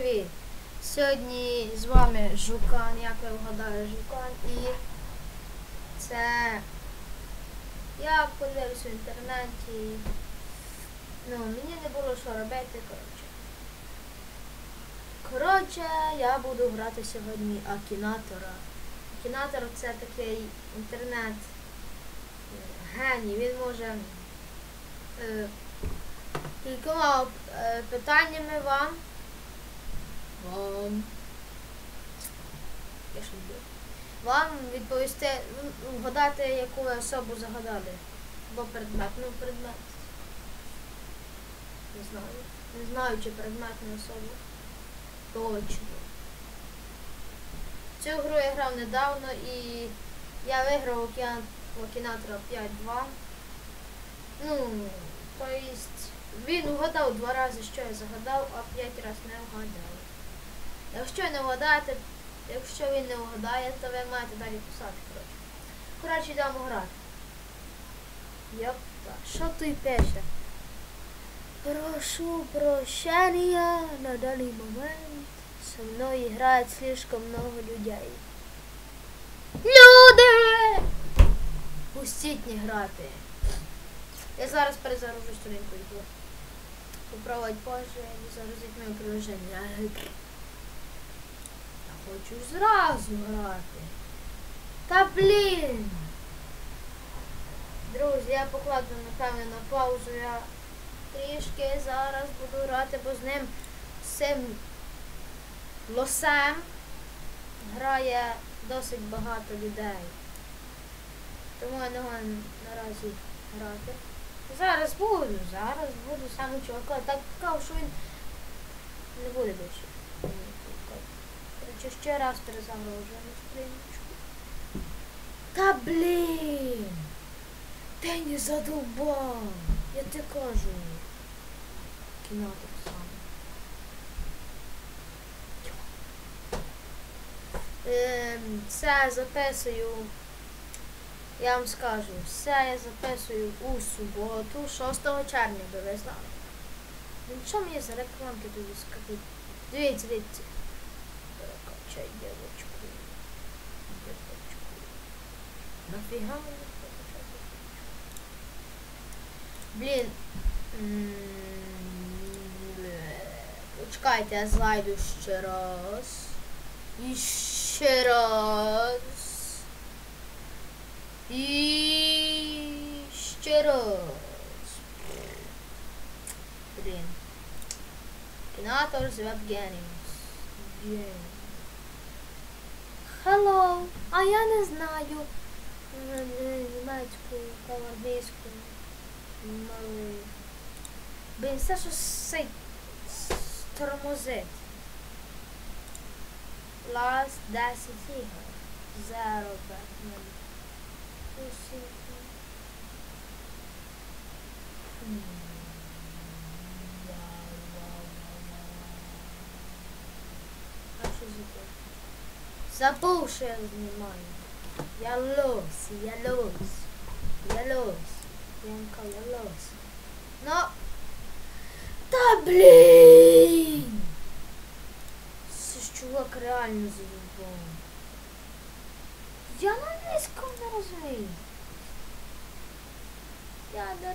привіт! Сьогодні з вами Жукан, як ви вгадали, Жукан і це я подивився в інтернеті. Ну, мені не було що робити, коротше. Коротше, я буду грати сьогодні Акінатора. Акінатор це такий інтернет е, геній, він може е, кількома е, питаннями вам. Вам. Я ж люблю. Вам відповісти, ну, вгадати, яку ви особу загадали. Або предмет. Ну, предмет. Не знаю. Не знаю, чи предмет не особу. Точно. Цю гру я грав недавно і я виграв океан Окінатора 5-2. Ну, то есть, він угадав два рази, що я загадав, а п'ять разів не вгадав. Якщо не вгадаєте, якщо він не вгадає, то ви маєте далі писати, коротше. Коротше, йдемо грати. Йоп, так. Що тут пише? Прошу прощения на данный момент. Со мной играет слишком много людей. Люди! Пустіть не грати. Я зараз перезагружу сторінку йду. Попробувати позже і загрузити моє приложення. Хочу зразу грати. Та блін! Друзі, я покладу напевне на паузу. Я трішки зараз буду грати, бо з ним цим лосем грає досить багато людей. Тому я не можу наразі грати. Зараз буду, зараз буду саме чувака. Так казав, що він не буде більше. Короче, ще раз перезагружуємо стріночку. Та блін! Ти не задовбав! Я ти кажу. Кіно так само. Ем, це записую. Я вам скажу, все я записую у суботу, 6 червня, би ви знали. Ну що мені за рекламки тоді скажуть? Дивіться, дивіться. Перекачай дівочку. Дівочку. Нафіга мені перекачати дівочку? Блін. М, Почекайте, я зайду ще раз. І ще раз. І ще раз. Блін. Кінатор з WebGames. Hello. А я не знаю е, е, німецьку, калардійську. Малий. Блін, все що сей тормозить. Last 10 ігор. Zero Batman. Усі. Хм. Забув, що я знімаю. Я лось, я лось. Я лось. Янка, я лось. Ну. Та блін! Це ж чувак реально задовбав. Я на англійському не розумію. Я не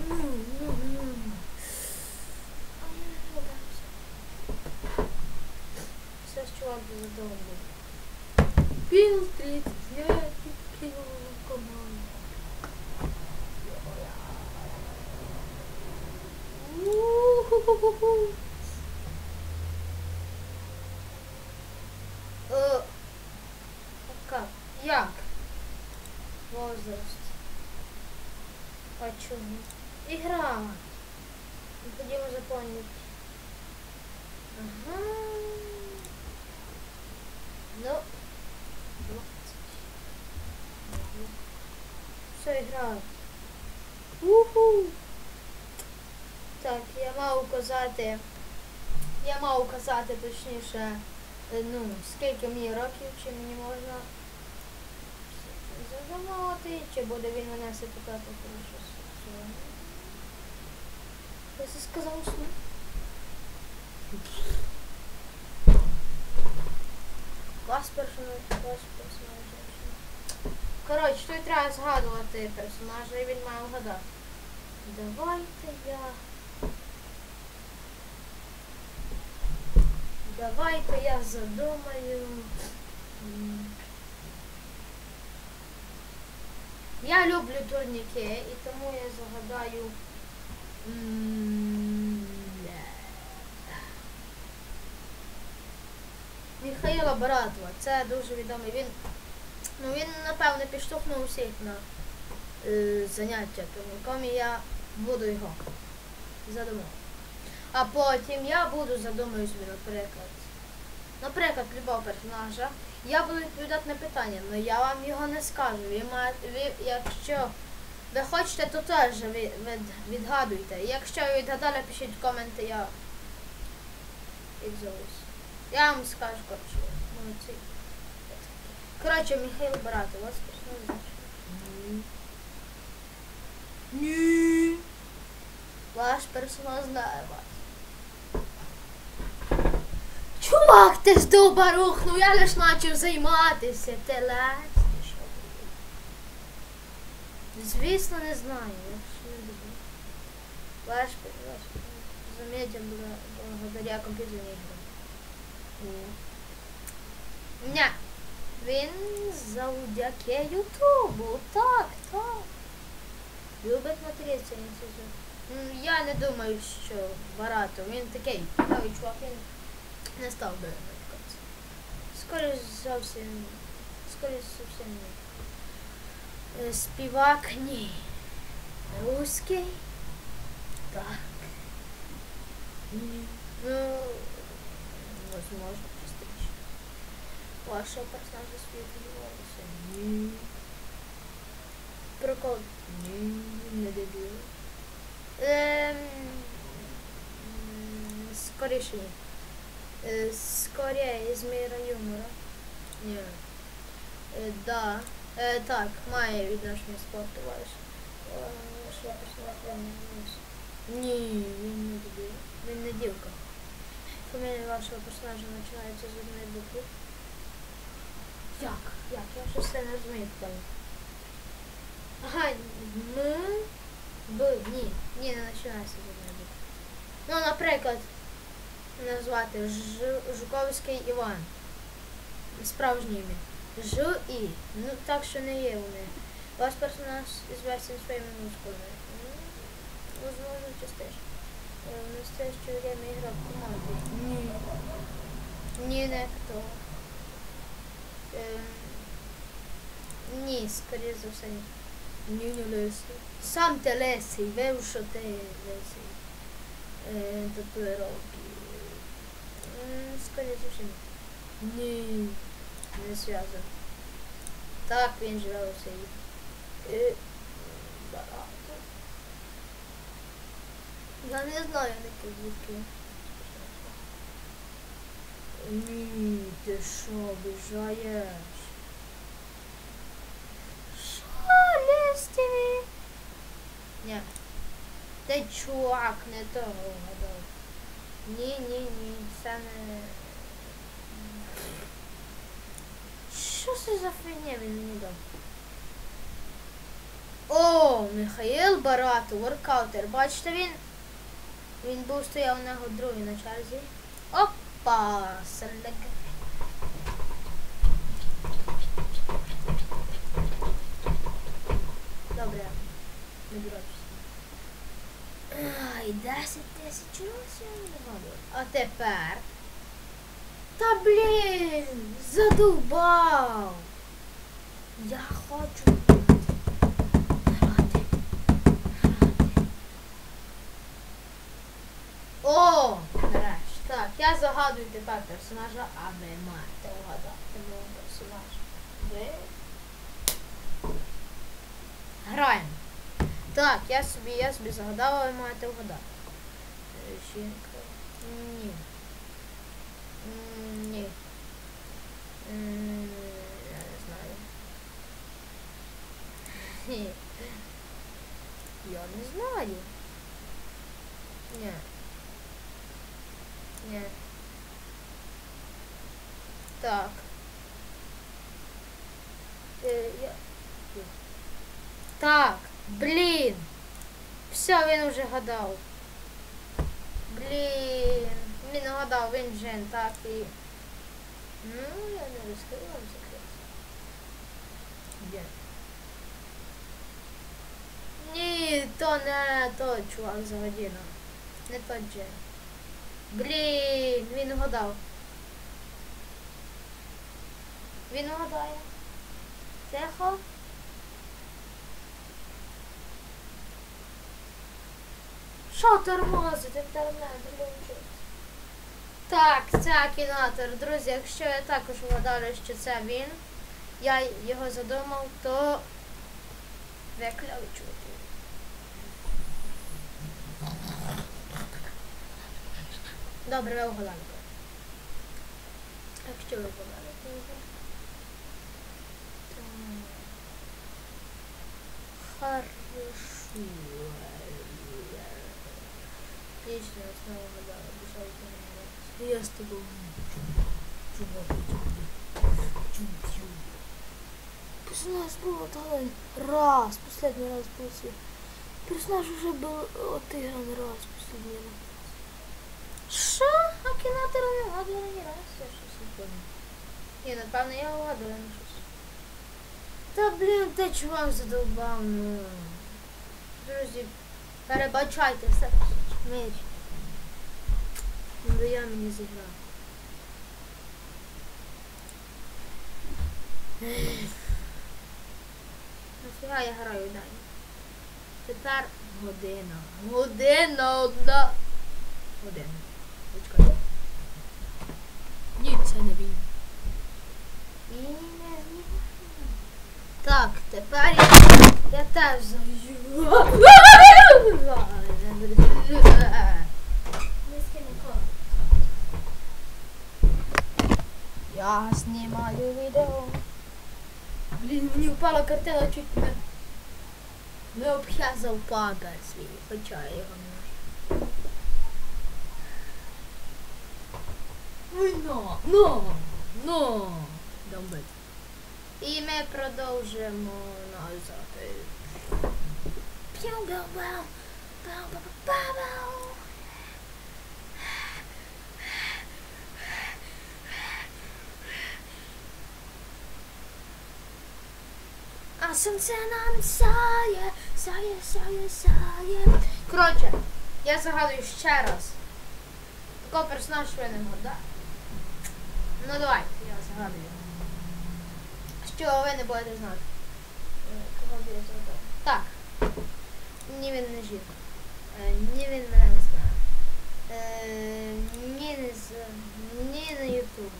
розумію. Та не задовбав, чувак. Все ж чувак задовбав. Піл 39 кинув команду. У-ху-ху-ху-ху. Е, Как? Як? Возраст. Почему? Игра. Необходимо запомнить. Ага. Ну. 20. ця гра. Уху. Так, я мав казати. Я мав казати точніше, е, ну, скільки мені років, чи мені можна задумати, чи буде він мене все питати про щось. Я це сказав що? Клас персонаж, клас персонажа. Коротше, тут треба згадувати персонажа, і він має вгадати. Давайте я. Давайте я задумаю. М. Я люблю турніки, і тому я загадаю. м, Михайла Баратова. Це дуже відомий. Він, ну він напевно підштовхнув усіх на е, заняття турніком, і я буду його задумувати. А потім я буду задумаю собі, наприклад. Наприклад, любого персонажа. Я буду відповідати на питання, але я вам його не скажу. Ви маєте, ви, якщо ви хочете, то теж ви, від, відгадуйте. Якщо ви відгадали, пишіть коменти, я відзовусь. Я вам скажу, коротше, молодці. Коротше, Михайло Баратов, у вас персонаж. Ні. Ваш персонаж знає вас. Чувак, ти з дуба рухнув, я лиш почав займатися. Ти лезь? Звісно, не знаю, я ж не люблю. Ваш. Заметим благодаря комп'ютерній іграм. Ні. Ня. Він завдяки Ютубу. Так, так. Любить материтися. Я не думаю, що Барато. Він такий чувак, він не став би матюкатися. Скоріше зовсім. Скоріше зовсім ні. Е, Співак ні. Руський. Так. Ні. Ну, возможно, частично. Вашого персонажа світлі волосся. Ні. Прикол. Ні, не дебіл. Ем, скоріше ні. Е, Скорее із мира юмора. Ні. Е, да. Е, так, має відношення спорту ваш. Е, Що не виносить. Ні, він не дебіл. Він не дівка. Фамілія вашого персонажа починається з одної букви. Як? Як? Я щось це не розумію питання. Ага, м, б, ні. Ні, не починається з одної букви. Ну, наприклад, назвати Ж, Жуковський Іван. Справжнє ім'я. Ж і. Ну так що не є вони. Ваш персонаж известен своими мускулами. Ну, Возможно, частично. Е, В настоящее время играл в команде. Ні. Ні, не хто. Ем, ні, скоріше за все ні. Ні, не лисий. Сам ти лисий, вив, що ти лисий. Е, татуїровки. М, Скоріше за все ні. Ні, не зв'язано. Так, він селі. Е, багато. Я не знаю такі звуки. Ні, ти що, обіжаєш? Що, Лесті? Ні. Ти чувак, не того вгадав. Ні, ні, ні, це не... Що це за фігня він мені дав? О, Михаїл Баратов, воркаутер. Бачите, він він був стояв у нього другий на черзі. Опа! Селег. Добре. Не. Ай, 10 тисяч років. А тепер. Та блін! Задовбав! Я хочу грати. Грати. О! Нарешті. Так, я загадую тепер персонажа, а ви маєте вгадати мого персонажа. Ви Граємо. Так, я собі, я собі загадала, ви маєте вгадати. Е, Жінка. Ні. М, Ні. М, Я не знаю. Ні. Я не знаю. Ні. Ні. Так. Е, я... Так, Блін. Все, він вже гадав. Блін. Він гадав, він Джен, так і. Ну, я не розкрила вам секрет. Де? Ні, то не то, чувак, заводіна. Не то Джен. Блін, він угадав. Він угадає. Тихо. Що тормозить інтернет, блін? Так, це Акінатор. Друзі, якщо я також вгадала, що це він, я його задумав, то виключувати. Добре, ви вгадали. Якщо ви вгадали, то. Хорошо. Отлично, я снова угадала. Бежал Я с тобой. Персонаж был отыгран раз, последний раз был свет. Персонаж уже был отыгран раз, последний раз. Що? Акінатор не вгадувала ні раз, я щось не помню. Ні, напевно, я вгадувала на щось. Та блін, ти чувак задовбав, ну. Друзі, перебачайте все. Меч. Ну, я мені зіграв. Нафіга я граю далі. Тепер година. Година одна. Година. Почекай. Ні, це не він. Він. Так, тепер я, я теж заю. Я знімаю відео. Блін, мені впала картина чуть не. Не обхязав папа свій, хоча я його не можу. Ой, но, но, но. Добре. І ми продовжуємо назад. П'яу-бяу-бяу. Бяу-бяу-бяу-бяу. А сонце нам сяє, сяє, сяє, сяє. Коротше, я загадую ще раз. Такого персонажа ви не вгадали. Ну давай, я загадую. Що ви не будете знати. Е, Кого б я згадав? Так. Ні він не жінка. Е, Ні він мене не знає. Е, Ні не з. Ні на Ютубу.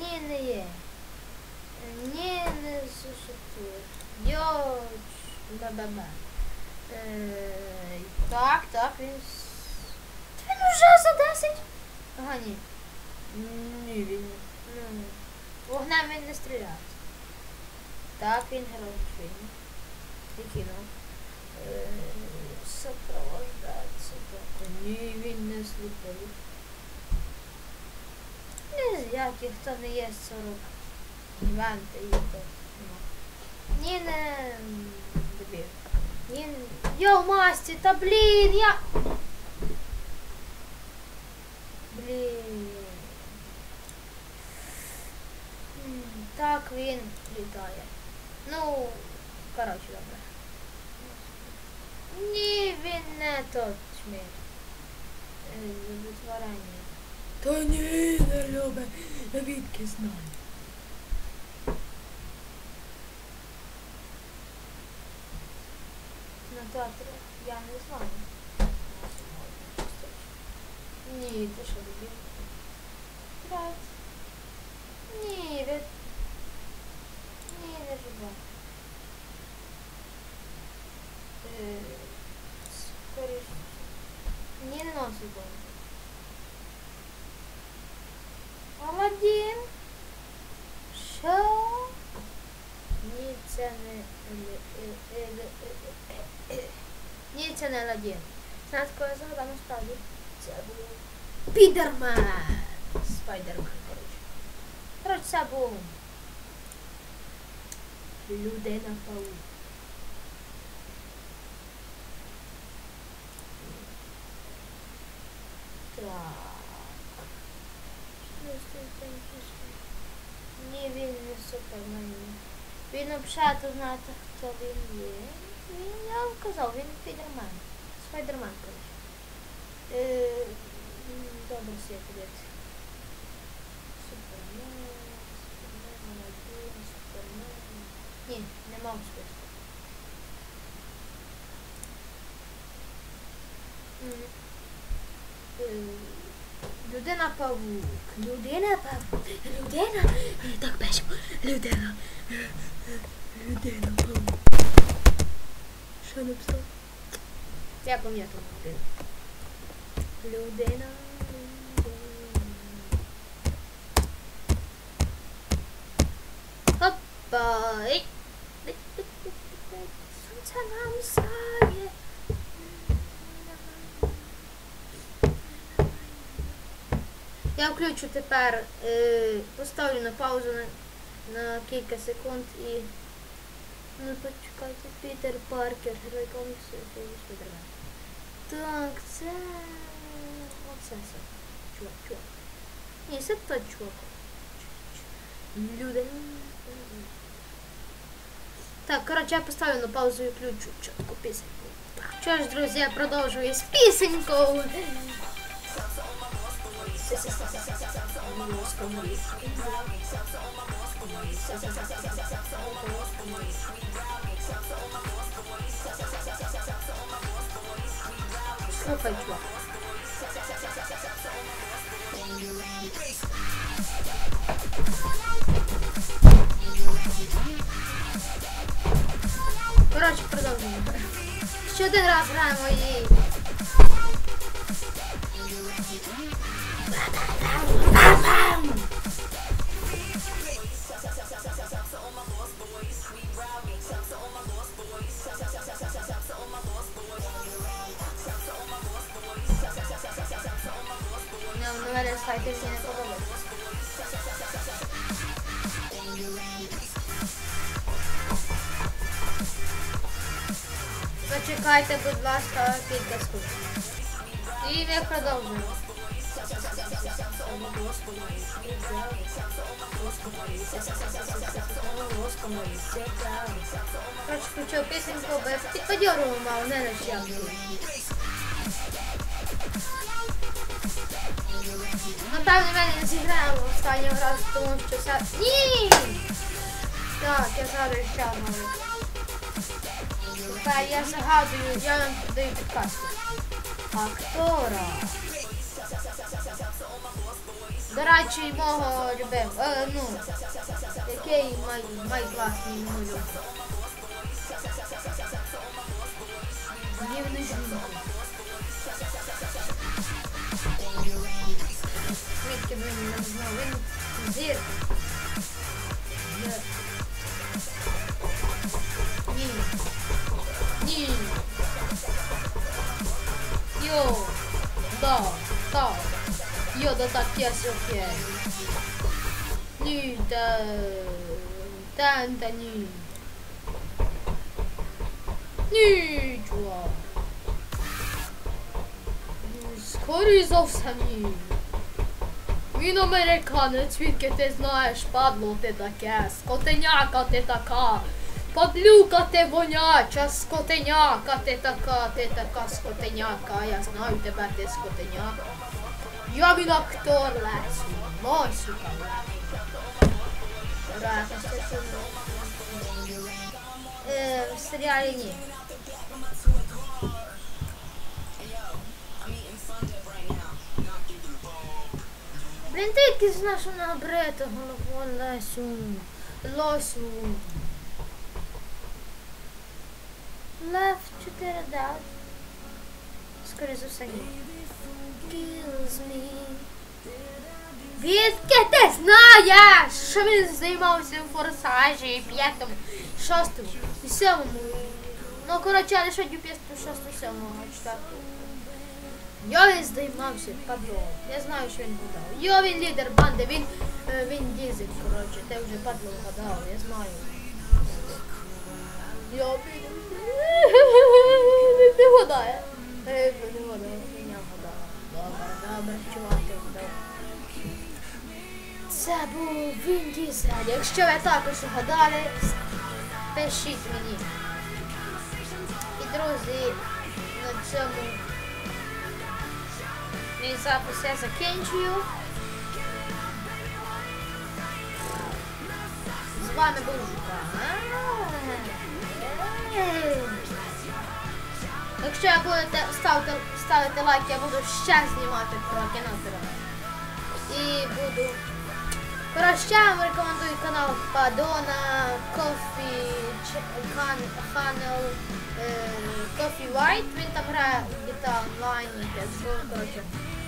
Ні не є. Ні, не существує. Йоч, ба-ба-ба. Е, Так, так, він. Він уже за 10. Ага, ні. Ні, він. Ну, вогнем він не стріляє. Так, він герой фільму. І кіно. Е, Сопровождать. Ні, він не сліпий. Ніяких, хто не є 40. Іванти і то. ну. Ні, не м, дебіл. Ні, не- Йо, Масті, та блін, я... Блін. М, Так він літає. Ну, коротше, добре. Ні, він не тот шмір. Е, Витворення. Та ні, не любить. Я відки знаю. На я не знаю. Ні, ти що дебіл? Брат. Ні, від... Ні, не живе. Е, скоріше. Ні, не носить бомбу. Аладдін. Що? Ні, це не... е, е, е, е, е, е. Ні, це не Аладдін. Знаєте, коли я згадав насправді? Це був Підермен. Спайдермен, коротше. Коротше, це був Людина паук. Так. Щось тут таке. Ні, він не супермен. Він взагалі, То знаєте, хто він є. Він, я вам казав, він Підермен. Спайдермен, коротше. Е, м, Добре, все привіт. Супермен, Супермен, Аладдін, Супермен. Ні, нема в списку. М. Е, Людина павук. Людина павук. Людина. Е, Так пишемо. Людина. Е, е, Людина павук. Що написав? Я пам'ятаю людину. Людина. Опа. Ей. Нам сяє. Я включу тепер, е, поставлю на паузу на, на кілька секунд і. Ну почекайте, Пітер Паркер, герой коміксу, який Спайдермен. Так, це. Оце все. Чувак, чувак. Ні, це той чувак. Люди. Так, коротше, я поставлю на паузу і включу чітку пісеньку. Що ж, друзі, я продовжую з пісенькою. Слухай, чувак. Коротше, продовжуємо. Ще один раз граємо її. No, Зачекайте, будь ласка, кілька секунд. І ми продовжуємо. Короче, включив пісеньку, бо я підподьорував мало, не нащадку. Напевно, мене не зіграв останнього разу, тому що це... Ні! Так, я згадую ще одного. Тепер я загадую, я вам даю підказку. Актора. До речі, мого любив, е, ну, який май, май класний малюк. Дівний жінку. Він не знав, він зір. Є. Ні. Ні. Йо. Да. Так. Йо, да так, yes, окей. Ні, та... Та, та, ні. Ні, чувак. Скоріше за все, ні. Він американець, звідки ти знаєш, падло ти таке, скотеняка ти така, падлюка ти воняча, скотеняка ти така, ти така скотеняка, я знаю тебе, ти скотеняка. Я він актор Лесі, мой сука Е, в серіалі ні. Блін, ти якийсь знаєш, що набрито голову Лесю. Лосю. Left 4 дав. Скоріше за все. Kills me. Відки ти знаєш, що він займався у форсажі п'ятому, шостому і сьомому. Ну, коротше, але що п'ятому, шостому, сьомому, четвертому. Йо він займався падло. Я знаю, що він гадав. Йо він лідер банди, він, е, він дізель, коротше, ти вже падло вгадав, я знаю. Йо він. Не гадає. Е, Не гадає, я гадав. Добре, добре, чувак, ти вгадав. Це був Він Дізель. Якщо ви також вгадали, пишіть мені. І друзі, на цьому мій запис я закінчую. З вами був. Якщо я ставити, ставити лайк, я буду ще знімати про кінотера. І буду Коротше, вам рекомендую канал Падона, Can- Channel, е, Coffee White. Він там грає GTA онлайн, PS4, коротше.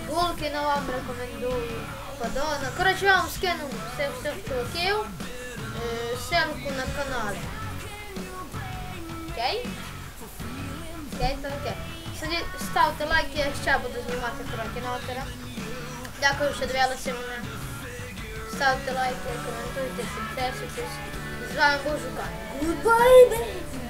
Гулкіна вам рекомендую. Падона. Коротше, я вам скину все все чуваків. Е, ссылку на канал. Окей? Окей, то окей. Ставте лайки, я ще буду знімати про кінотера. Дякую, що дивилися мене. Ставте лайки, коментуйте, підписуйтесь. З вами був Жукан. Goodbye, baby!